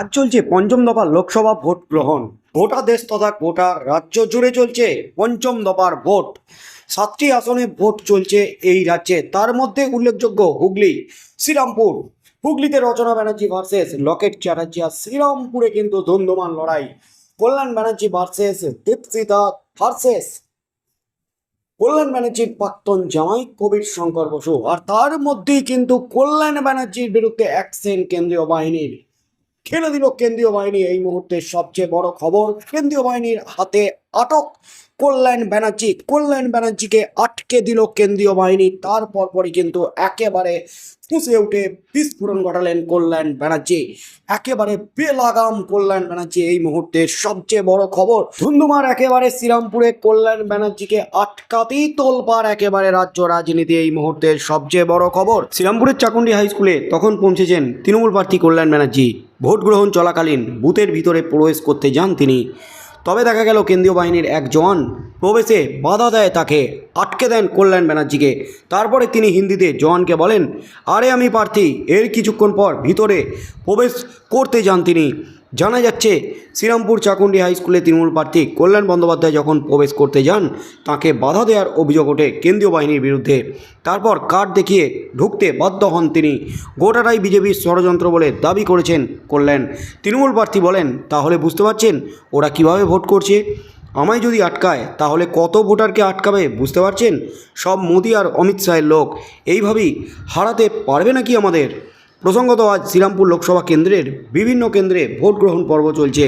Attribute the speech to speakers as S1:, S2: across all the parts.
S1: আজ চলছে পঞ্চম দফার লোকসভা ভোট গ্রহণ। গোটা দেশ তথা গোটা রাজ্য জুড়ে চলছে পঞ্চম দফার ভোট। সাতটি আসনে ভোট চলছে এই রাজ্যে। তার মধ্যে উল্লেখযোগ্য হুগলি, শ্রীরামপুর। হুগলিতে রচনা ব্যানার্জি ভার্সেস লকেট চ্যাটার্জি আর শ্রীরামপুরে কিন্তু ধুন্ধুমান লড়াই। Kalyan Banerjee versus Dipsita versus. কল্যাণ ব্যানার্জির প্রাক্তন জামাই কবির শঙ্কর বসু। আর তার মধ্যেই কিন্তু কল্যাণ ব্যানার্জির বিরুদ্ধে অ্যাকশন কেন্দ্রীয় বাহিনীর। খেলে দিল কেন্দ্রীয় বাহিনী। এই মুহূর্তে সবচেয়ে বড় খবর কেন্দ্রীয় বাহিনীর হাতে আটক কল্যাণ ব্যানার্জি। কল্যাণ ব্যানার্জিকে আটকে দিল কেন্দ্রীয় বাহিনী। তারপর পরই কিন্তু একেবারে ফুঁসে উঠে বিস্ফোরণ ঘটালেন কল্যাণ ব্যানার্জি। একেবারে বেলাগাম কল্যাণ ব্যানার্জি এই মুহূর্তে সবচেয়ে বড় খবর। ধুন্ধুমার একেবারে শ্রীরামপুরে কল্যাণ ব্যানার্জিকে আটকাতেই তোলপার একেবারে রাজ্য রাজনীতি এই মুহূর্তের সবচেয়ে বড় খবর। শ্রীরামপুরের চাকুন্ডি হাই স্কুলে তখন পৌঁছেছেন তৃণমূল প্রার্থী কল্যাণ ব্যানার্জি। ভোট গ্রহণ চলাকালীন বুথের ভিতরে প্রবেশ করতে যান তিনি। তবে দেখা গেল কেন্দ্রীয় বাহিনীর এক জওয়ান প্রবেশে বাধা দেয় তাকে, আটকে দেন কল্যাণ ব্যানার্জিকে। তারপরে তিনি হিন্দিতে জওয়ানকে বলেন, আরে আমি প্রার্থী। এর কিছুক্ষণ পর ভিতরে প্রবেশ করতে যান তিনি। জানা যাচ্ছে, শ্রীরামপুর চাকুন্ডি হাই স্কুলে তৃণমূল প্রার্থী কল্যাণ বন্দ্যোপাধ্যায় যখন প্রবেশ করতে যান, তাকে বাধা দেওয়ার অভিযোগ ওঠে কেন্দ্রীয় বাহিনীর বিরুদ্ধে। তারপর কার্ড দেখিয়ে ঢুকতে বাধ্য হন তিনি। গোটাটাই বিজেপির ষড়যন্ত্র বলে দাবি করেছেন কল্যাণ। তৃণমূল প্রার্থী বলেন, তাহলে বুঝতে পারছেন ওরা কীভাবে ভোট করছে? আমায় যদি আটকায়, তাহলে কত ভোটারকে আটকাবে বুঝতে পারছেন? সব মোদি আর অমিত শাহের লোক। এইভাবেই হারাতে পারবে নাকি আমাদের? প্রসঙ্গত আজ শ্রীরামপুর লোকসভা কেন্দ্রের বিভিন্ন কেন্দ্রে ভোট গ্রহণ পর্ব চলছে।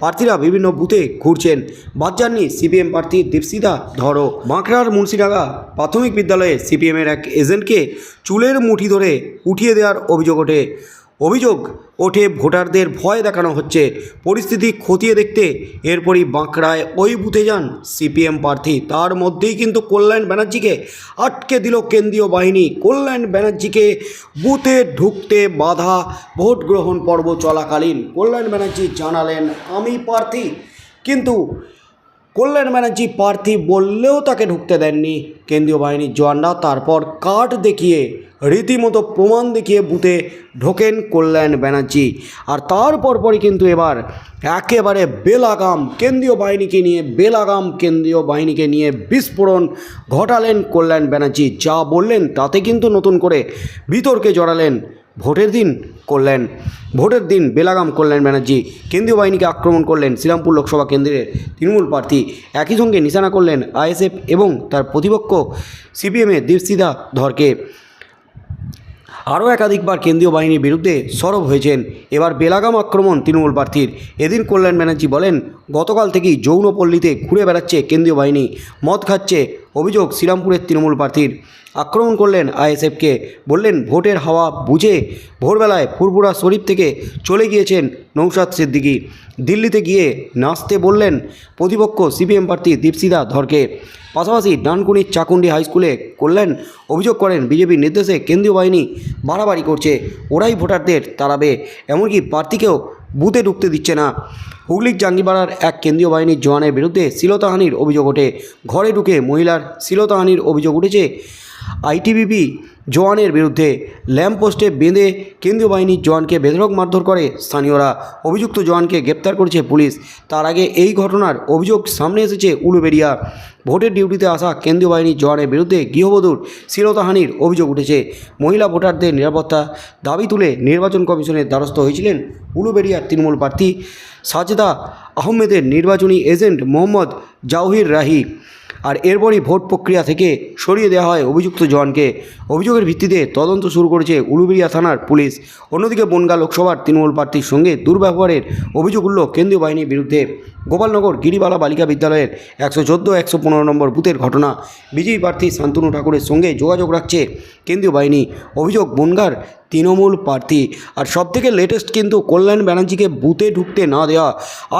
S1: প্রার্থীরা বিভিন্ন বুথে ঘুরছেন। বাদ যাননি সিপিএম প্রার্থী দীপসিদা ধরো। বাঁকড়ার মুন্সিডাঙ্গা প্রাথমিক বিদ্যালয়ে সিপিএমের এক এজেন্টকে চুলের মুঠি ধরে উঠিয়ে দেওয়ার অভিযোগ ওঠে। অভিযোগ ওঠে ভোটারদের ভয় দেখানো হচ্ছে। পরিস্থিতি খতিয়ে দেখতে এরপরই বাঁকড়ায় ওই বুথে যান সিপিএম প্রার্থী। তার মধ্যেই কিন্তু কল্যাণ ব্যানার্জিকে আটকে দিল কেন্দ্রীয় বাহিনী। কল্যাণ ব্যানার্জিকে বুথে ঢুকতে বাধা ভোট গ্রহণ পর্ব চলাকালীন। কল্যাণ ব্যানার্জি জানালেন, আমি প্রার্থী। কিন্তু কল্যাণ ব্যানার্জি প্রার্থী বললেও তাকে ঢুকতে দেননি। কেন্দ্রীয় বাহিনীর জওয়ানরা তারপর কার্ড দেখিয়ে রীতিমতো প্রমাণ দেখিয়ে বুথে ঢোকেন কল্যাণ ব্যানার্জি। আর তারপর পরই কিন্তু এবার একেবারে বেলাগাম কেন্দ্রীয় বাহিনীকে নিয়ে, বেলাগাম কেন্দ্রীয় বাহিনীকে নিয়ে বিস্ফোরণ ঘটালেন কল্যাণ ব্যানার্জি। যা বললেন তাতে কিন্তু নতুন করে বিতর্কে জড়ালেন ভোটের দিন করলেন ভোটের দিন বেলাগাম কল্যাণ ব্যানার্জি। কেন্দ্রীয় বাহিনীকে আক্রমণ করলেন শ্রীরামপুর লোকসভা কেন্দ্রের তৃণমূল প্রার্থী। একই সঙ্গে নিশানা করলেন আইএসএফ এবং তার প্রতিপক্ষ সিপিএমের দীপসিদা ধরকে। আরও একাধিকবার কেন্দ্রীয় বাহিনীর বিরুদ্ধে সরব হয়েছেন। এবার বেলাগাম আক্রমণ তৃণমূল প্রার্থীর। এদিন কল্যাণ ব্যানার্জি বলেন, গতকাল থেকেই যৌনপল্লীতে ঘুরে বেড়াচ্ছে কেন্দ্রীয় বাহিনী। মদ খাচ্ছে অভিযোগ শ্রীরামপুরের তৃণমূল প্রার্থীর। আক্রমণ করলেন আইএসএফকে। বললেন, ভোটের হাওয়া বুঝে ভোরবেলায় ফুরপুরা শরীফ থেকে চলে গিয়েছেন নৌসাদ সিদ্দিকি। দিল্লিতে গিয়ে নাচতে বললেন প্রতিপক্ষ সিপিএম প্রার্থী দীপসিদা ধরকে। পাশাপাশি ডানকুনির চাকুন্ডি হাই স্কুলে কল্যাণ অভিযোগ করেন বিজেপির নির্দেশে কেন্দ্রীয় বাহিনী বাড়াবাড়ি করছে, ওরাই ভোটারদের তাড়াবে। এমনকি প্রার্থীকেও বুথে ঢুকতে দিচ্ছে না। হুগলির জাঙ্গিপাড়ার এক কেন্দ্রীয় বাহিনীর জওয়ানের বিরুদ্ধে শ্লীলতাহানির অভিযোগ ওঠে। ঘরে ঢুকে মহিলার শিলতাহানির অভিযোগ উঠেছে। আইটিবিপি জওয়ানের বিরুদ্ধে ল্যাম্পপোস্টে বেঁধে কেন্দ্রীয় বাহিনীর জওয়ানকে বেধরক মারধর করে। স্থানীয়রা অভিযুক্ত জওয়ানকে গ্রেপ্তার করেছে পুলিশ। তার আগে এই ঘটনার অভিযোগ সামনে এসেছে উলুবেড়িয়া। ভোটের ডিউটিতে আসা কেন্দ্রীয় বাহিনীর জওয়ানের বিরুদ্ধে গৃহবধূর শ্লীলতাহানির অভিযোগ উঠেছে। মহিলা ভোটারদের নিরাপত্তা দাবি তুলে নির্বাচন কমিশনের দ্বারস্থ হয়েছিলেন উলুবেড়িয়ার তৃণমূল প্রার্থী সাজেদা আহমেদের নির্বাচনী এজেন্ট মোহাম্মদ জাওহির রাহি। আর এরপরই ভোট প্রক্রিয়া থেকে সরিয়ে দেওয়া হয় অভিযুক্ত জওয়ানকে। অভিযোগের ভিত্তিতে তদন্ত শুরু করেছে উলুবেড়িয়া থানার পুলিশ। অন্যদিকে বনগা লোকসভার তৃণমূল প্রার্থীর সঙ্গে দুর্ব্যবহারের অভিযোগ উঠল কেন্দ্রীয় বাহিনীর বিরুদ্ধে। গোপালনগর গিরিবালা বালিকা বিদ্যালয়ের একশো চোদ্দ, একশো পনেরো নম্বর বুথের ঘটনা। বিজয়ী প্রার্থী শান্তনু ঠাকুরের সঙ্গে যোগাযোগ রাখছে কেন্দ্রীয় বাহিনী। অভিযোগ, বনগার তৃণমূল প্রার্থী। আর সবথেকে লেটেস্ট কিন্তু কল্যাণ ব্যানার্জিকে বুথে ঢুকতে না দেওয়া,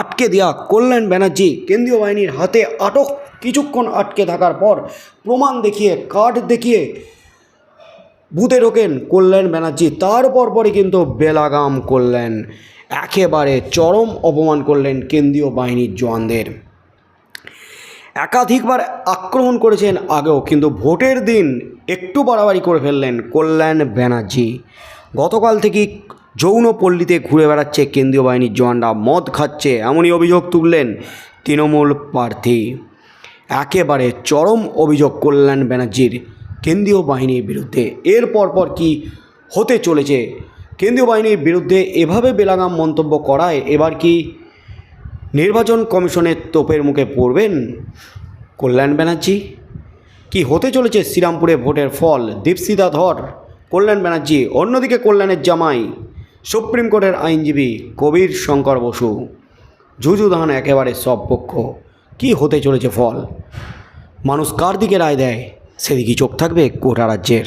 S1: আটকে দেওয়া কল্যাণ ব্যানার্জি কেন্দ্রীয় বাহিনীর হাতে আটক। কিছুক্ষণ আটকে থাকার পর প্রমাণ দেখিয়ে কার্ড দেখিয়ে বুথে ঢোকেন কল্যাণ ব্যানার্জি। তারপর পরই কিন্তু বেলাগাম করলেন একেবারে চরম অপমান করলেন কেন্দ্রীয় বাহিনীর জওয়ানদের। একাধিকবার আক্রমণ করেছেন আগেও, কিন্তু ভোটের দিন একটু বাড়াবাড়ি করে ফেললেন কল্যাণ ব্যানার্জি। গতকাল থেকেই যৌন পল্লীতে ঘুরে বেড়াচ্ছে কেন্দ্রীয় বাহিনীর জওয়ানরা। মদ খাচ্ছে, এমনই অভিযোগ তুললেন তৃণমূল প্রার্থী। একেবারে চরম অভিযোগ কল্যাণ ব্যানার্জির কেন্দ্রীয় বাহিনীর বিরুদ্ধে। এর পরপর কি হতে চলেছে? কেন্দ্রীয় বাহিনীর বিরুদ্ধে এভাবে বেলাগাম মন্তব্য করায় এবার কি নির্বাচন কমিশনের তোপের মুখে পড়বেন কল্যাণ ব্যানার্জি? কি হতে চলেছে শ্রীরামপুরে ভোটের ফল? দীপসিদা ধর, কল্যাণ ব্যানার্জি, অন্যদিকে কল্যাণের জামাই, সুপ্রিম কোর্টের আইনজীবী কবির শঙ্কর বসু। যুযুধান একেবারে সব পক্ষ। কি হতে চলেছে ফল? মানুষ কার দিকে রায় দেয়? সেদিকে চোখ থাকবে কোটা রাজ্যের।